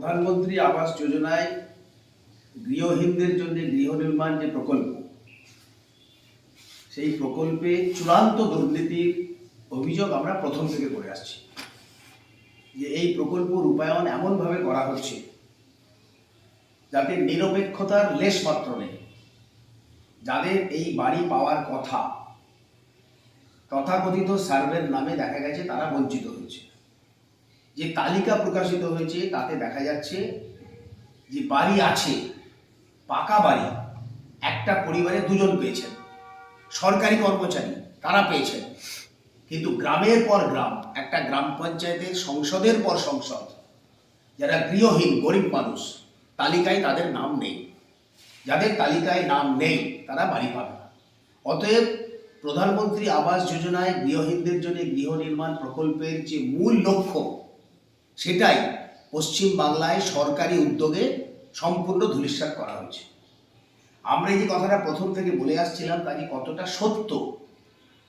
প্রধানমন্ত্রী আবাস যোজনায় গৃহহীনদের জন্য গৃহ নির্মাণ যে প্রকল্প, সেই প্রকল্পে চূড়ান্ত দুর্নীতির অভিযোগ আমরা প্রথম থেকে করে আসছি। যে এই প্রকল্প রূপায়ণ এমনভাবে করা হচ্ছে যাতে নিরপেক্ষতার লেশ মাত্র নেই। যাদের এই বাড়ি পাওয়ার কথা তথাকথিত সার্ভের নামে দেখা গেছে, তারা বঞ্চিত হয়েছে। যে তালিকা প্রকাশিত হয়েছে তাতে দেখা যাচ্ছে যে বাড়ি আছে, পাকা বাড়ি, একটা পরিবারে দুজন পেয়েছেন। সরকারি কর্মচারী, তারা পেয়েছেন। কিন্তু গ্রামের পর গ্রাম, একটা গ্রাম পঞ্চায়েতের সংসদের পর সংসদ, যারা গৃহহীন, গরিব মানুষ, তালিকায় তাদের নাম নেই। যাদের তালিকায় নাম নেই, তারা বাড়ি পাবে অতএব প্রধানমন্ত্রী আবাস যোজনায় গৃহহীনদের জন্য গৃহ নির্মাণ প্রকল্পের যে মূল লক্ষ্য সেটাই পশ্চিম বাংলায় সরকারি উদ্যোগে সম্পূর্ণ ধূলিসাৎ করা হয়েছে। আমরা যে কথাটা প্রথম থেকে বলে আসছিলাম, তা যে কতটা সত্য?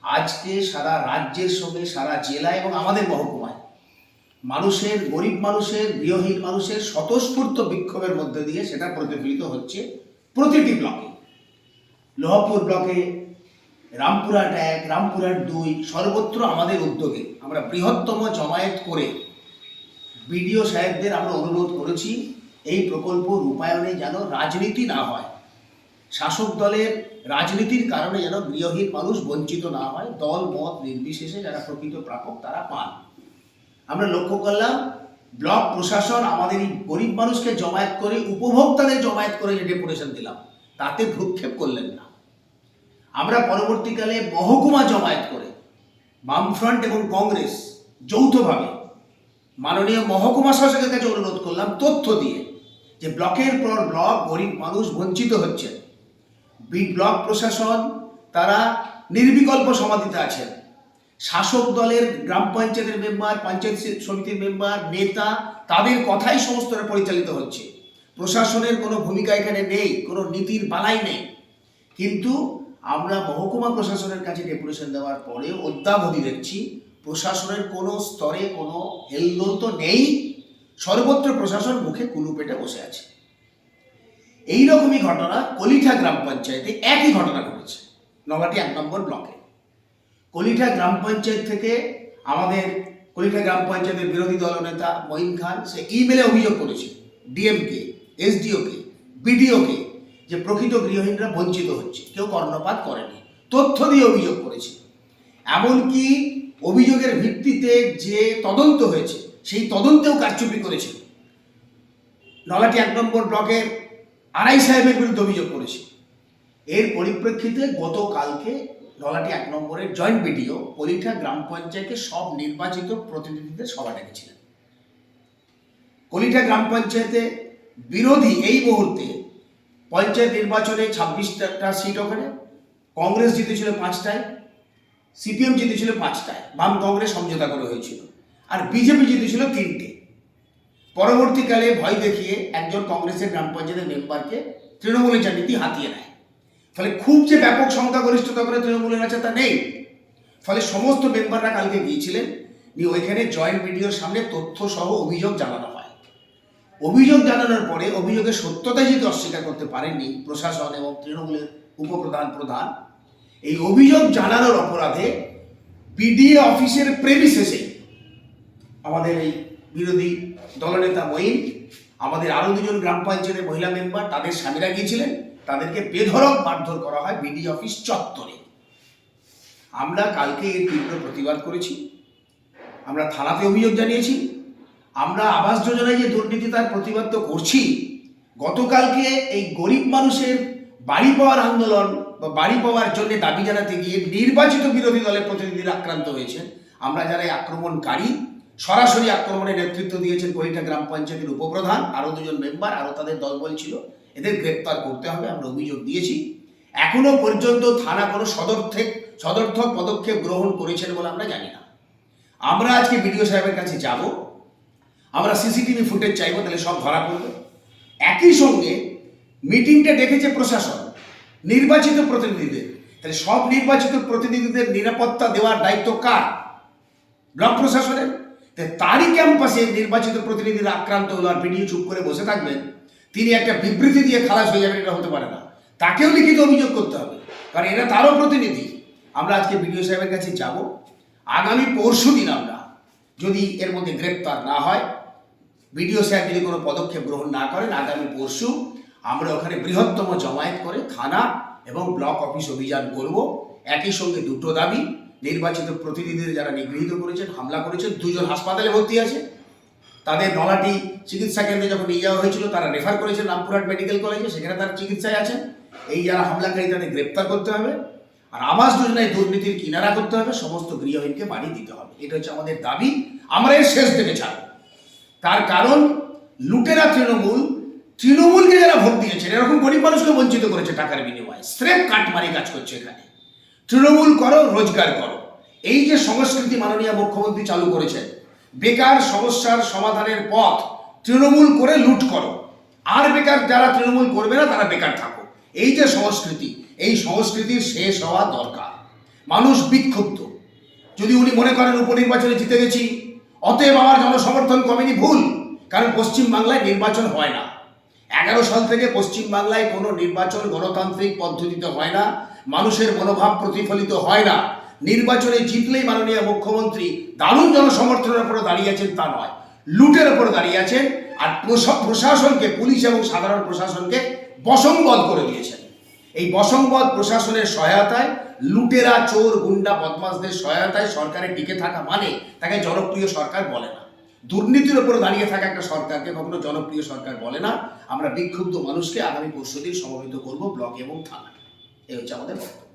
আজকে সারা রাজ্যের সঙ্গে, সারা জেলা এবং আমাদের মহকুমায় মানুষের, গরিব মানুষের, গৃহহীন মানুষের স্বতঃস্ফূর্ত বিক্ষোভের মধ্যে দিয়ে সেটা প্রতিফলিত হচ্ছে প্রতিটি ব্লকে। লোহাপুর ব্লকে রামপুরহাট এক রামপুরহাট দুই, সর্বত্র আমাদের উদ্যোগে আমরা বৃহত্তম জমায়েত করে বিডিও সাহেবদের আমরা অনুরোধ করেছি, এই প্রকল্প রূপায়ণে যেন রাজনীতি না হয়। শাসক দলের রাজনীতির কারণে যেন গৃহহীন মানুষ বঞ্চিত না হয়, দল, মত নির্বিশেষে যারা প্রকৃত প্রাপক তারা পান। আমরা লক্ষ্য করলাম, ব্লক প্রশাসন আমাদের এই গরিব মানুষকে জমায়েত করে, উপভোক্তাদের জমায়েত করে যে ডেপুটেশন দিলাম, তাতে ভ্রুক্ষেপ করলেন না। আমরা পরবর্তীকালে মহকুমা জমায়েত করে, বামফ্রন্ট এবং কংগ্রেস যৌথভাবে মাননীয় মহকুমা শাসকের কাছে অনুরোধ করলাম তথ্য দিয়ে যে ব্লকের পর ব্লক গরিব মানুষ বঞ্চিত হচ্ছে। বি ব্লক প্রশাসন তারা নির্বিকল্প সমাধিতে আছেন। শাসক দলের গ্রাম পঞ্চায়েতের মেম্বার, পঞ্চায়েত সমিতির মেম্বার, নেতা, তাদের কথাই সমস্তটা পরিচালিত হচ্ছে। প্রশাসনের কোনো ভূমিকা এখানে নেই, কোনো নীতির বালাই নেই। কিন্তু আমরা মহকুমা প্রশাসনের কাছে ডেপুটেশন দেওয়ার পরে অদ্যাবধি দেখছি প্রশাসনের কোনো স্তরে কোনো হেলদোল তো নেই, সর্বত্র প্রশাসন মুখে কুলু পেটে বসে আছে। এই রকমই ঘটনা কলিঠা গ্রাম পঞ্চায়েতে একই ঘটনা ঘটেছে, নগাটি এক নম্বর ব্লকে। কলিঠা গ্রাম পঞ্চায়েত থেকে আমাদের কলিঠা গ্রাম পঞ্চায়েতের বিরোধী দলনেতা মঈন খান, সে ইমেলে অভিযোগ করেছে, ডিএমকে, এসডিওকে, বিডিওকে, যে প্রকৃত গৃহহীনরা বঞ্চিত হচ্ছে, কেউ কর্ণপাত করেনি, তথ্য দিয়ে অভিযোগ করেছে। এমনকি অভিযোগের ভিত্তিতে যে তদন্ত হয়েছে, সেই তদন্তেও কারচুপি করেছে নলাটি এক নম্বর ব্লকের আড়াই সাহেবের বিরুদ্ধে অভিযোগ করেছে। এর পরিপ্রেক্ষিতে গতকালকে নলাটি এক নম্বরের জয়েন্ট বিডিও কলিঠা গ্রাম পঞ্চায়েতের সব নির্বাচিত প্রতিনিধিদের সভা ডেকেছিলেন। কলিঠা গ্রাম পঞ্চায়েতে বিরোধী এই মুহূর্তে পঞ্চায়েত নির্বাচনে ছাব্বিশটা সিট ওখানে, কংগ্রেস জিতেছিল পাঁচটায় সিপিএম জিতেছিল পাঁচটায়, বাম কংগ্রেস সমঝোতা করে হয়েছিল। আর বিজেপি জিতেছিল তিনটে। পরবর্তীকালে ভয় দেখিয়ে একজন কংগ্রেসের গ্রাম পঞ্চায়েতের মেম্বারকে তৃণমূলের নীতি হাতিয়ে নেয়। ফলে খুব যে ব্যাপক সংখ্যাগরিষ্ঠতা করে তৃণমূলের আছে তা নেই। ফলে সমস্ত মেম্বাররা কালকে গিয়েছিলেন, নিয়ে ওইখানে জয়েন্ট ভিডিওর সামনে তথ্য সহ অভিযোগ জানানো হয়। অভিযোগ জানানোর পরে অভিযোগের সত্যতা যদি অস্বীকার করতে পারেননি প্রশাসন এবং তৃণমূলের উপপ্রধান প্রধান এই অভিযোগ জানানোর অপরাধে বিডিএ অফিসের প্রেমিসেসে আমাদের এই বিরোধী দলনেতা মঈন, আমাদের আরও দুজন গ্রাম পঞ্চায়েতের মহিলা মেম্বার তাদের স্বামীরা গিয়েছিলেন। তাদেরকে বেধরক মারধর করা হয় বিডি অফিস চত্বরে। আমরা কালকে এর তীব্র প্রতিবাদ করেছি। আমরা থানাতে অভিযোগ জানিয়েছি। আমরা আবাস যোজনায় যে দুর্নীতি তার প্রতিবাদ তো করছি, গতকালকে এই গরিব মানুষের বাড়ি পাওয়ার আন্দোলন বাড়ি পাওয়ার জন্য দাবি জানাতে গিয়ে নির্বাচিত বিরোধী দলের প্রতিনিধিরা আক্রান্ত হয়েছেন। আমরা যারা এই আক্রমণকারী, সরাসরি আক্রমণের নেতৃত্ব দিয়েছেন কলিটা গ্রাম পঞ্চায়েতের উপপ্রধান আরও দুজন মেম্বার আরও তাদের দলবল ছিল, এদের গ্রেপ্তার করতে হবে, আমরা অভিযোগ দিয়েছি। এখনও পর্যন্ত থানা কোনো সদর্থক সদর্থক পদক্ষেপ গ্রহণ করেছেন বলে আমরা জানি না। আমরা আজকে বিডিও সাহেবের কাছে যাব, আমরা সিসিটিভি ফুটেজ চাইব, তাহলে সব ধরা পড়বে। একই সঙ্গে মিটিংটা ডেকেছে প্রশাসন। নির্বাচিত প্রতিনিধিদের। তাহলে সব নির্বাচিত প্রতিনিধিদের নিরাপত্তা দেওয়ার দায়িত্ব কার? ব্লক প্রশাসনের? তারই ক্যাম্পাসে নির্বাচিত প্রতিনিধিরা আক্রান্ত হলো আর ভিডিও চুপ করে বসে থাকবেন। তিনি একটা বিবৃতি দিয়ে খালাস হয়ে যাবেন, এটা হতে পারে না। তাকেও লিখিত অভিযোগ করতে হবে, কারণ এরা তারও প্রতিনিধি। আমরা আজকে বিডিও সাহেবের কাছে যাব। আগামী পরশু দিন আমরা যদি এর মধ্যে গ্রেপ্তার না হয় বিডিও সাহেব যদি কোনো পদক্ষেপ গ্রহণ না করেন, আগামী পরশু আমরা ওখানে বৃহত্তম জমায়েত করে থানা এবং ব্লক অফিস অভিযান করব। একই সঙ্গে দুটো দাবি, নির্বাচিত প্রতিনিধিদের যারা নিগৃহীত করেছেন, হামলা করেছেন, দুজন হাসপাতালে ভর্তি আছে। তাদের নলাটি চিকিৎসা কেন্দ্রে যখন নিয়ে যাওয়া হয়েছিল, তারা রেফার করেছেন রামপুরহাট মেডিকেল কলেজে, সেখানে তার চিকিৎসায় আছেন। এই যারা হামলাকারী, তাদের গ্রেপ্তার করতে হবে। আর আবাস যোজনায় দুর্নীতির কিনারা করতে হবে, সমস্ত গৃহহীনকে বাড়ি দিতে হবে। এটা হচ্ছে আমাদের দাবি। আমরা এর শেষ থেকে ছাড়ব। তার কারণ, লুটেরা তৃণমূল তৃণমূলকে যারা ভোট দিয়েছেন, এরকম গরিব মানুষকে বঞ্চিত করেছে টাকার বিনিময়ে। স্রেফ কাটমারি কাজ করছে এখানে। তৃণমূল করো, রোজগার করো। এই যে সংস্কৃতি মাননীয় মুখ্যমন্ত্রী চালু করেছেন, বেকার সমস্যার সমাধানের পথ তৃণমূল করে লুট করো। আর বেকার যারা তৃণমূল করবে না, তারা বেকার থাকো। এই যে সংস্কৃতি, এই সংস্কৃতির শেষ হওয়া দরকার। মানুষ বিক্ষুব্ধ। যদি উনি মনে করেন উপনির্বাচনে জিতে গেছি, অতএব আমার জনসমর্থন কমেনি, ভুল। কারণ পশ্চিমবাংলায় নির্বাচন হয় না। এগারো সাল থেকে পশ্চিম বাংলায় কোনো নির্বাচন গণতান্ত্রিক পদ্ধতিতে হয় না, মানুষের মনোভাব প্রতিফলিত হয় না। নির্বাচনে জিতলেই মাননীয় মুখ্যমন্ত্রী দারুণ জনসমর্থনের উপরে দাঁড়িয়ে আছেন তা নয়, লুটের উপরে দাঁড়িয়ে আছেন আর প্রশা- প্রশাসনকে, পুলিশ এবং সাধারণ প্রশাসনকে বসংবদ করে দিয়েছেন। এই বসংবদ প্রশাসনের সহায়তায়, লুটেরা, চোর, গুন্ডা বদমাসদের সহায়তায় সরকারে টিকে থাকা মানে তাকে জনপ্রিয় সরকার বলে না। দুর্নীতির উপর দাঁড়িয়ে থাকা একটা সরকারকে কখনো জনপ্রিয় সরকার বলে না। আমরা বিক্ষুব্ধ মানুষকে আগামী পরশু দিন সমবেত করব ব্লক এবং থানা এই হচ্ছে আমাদের বক্তব্য।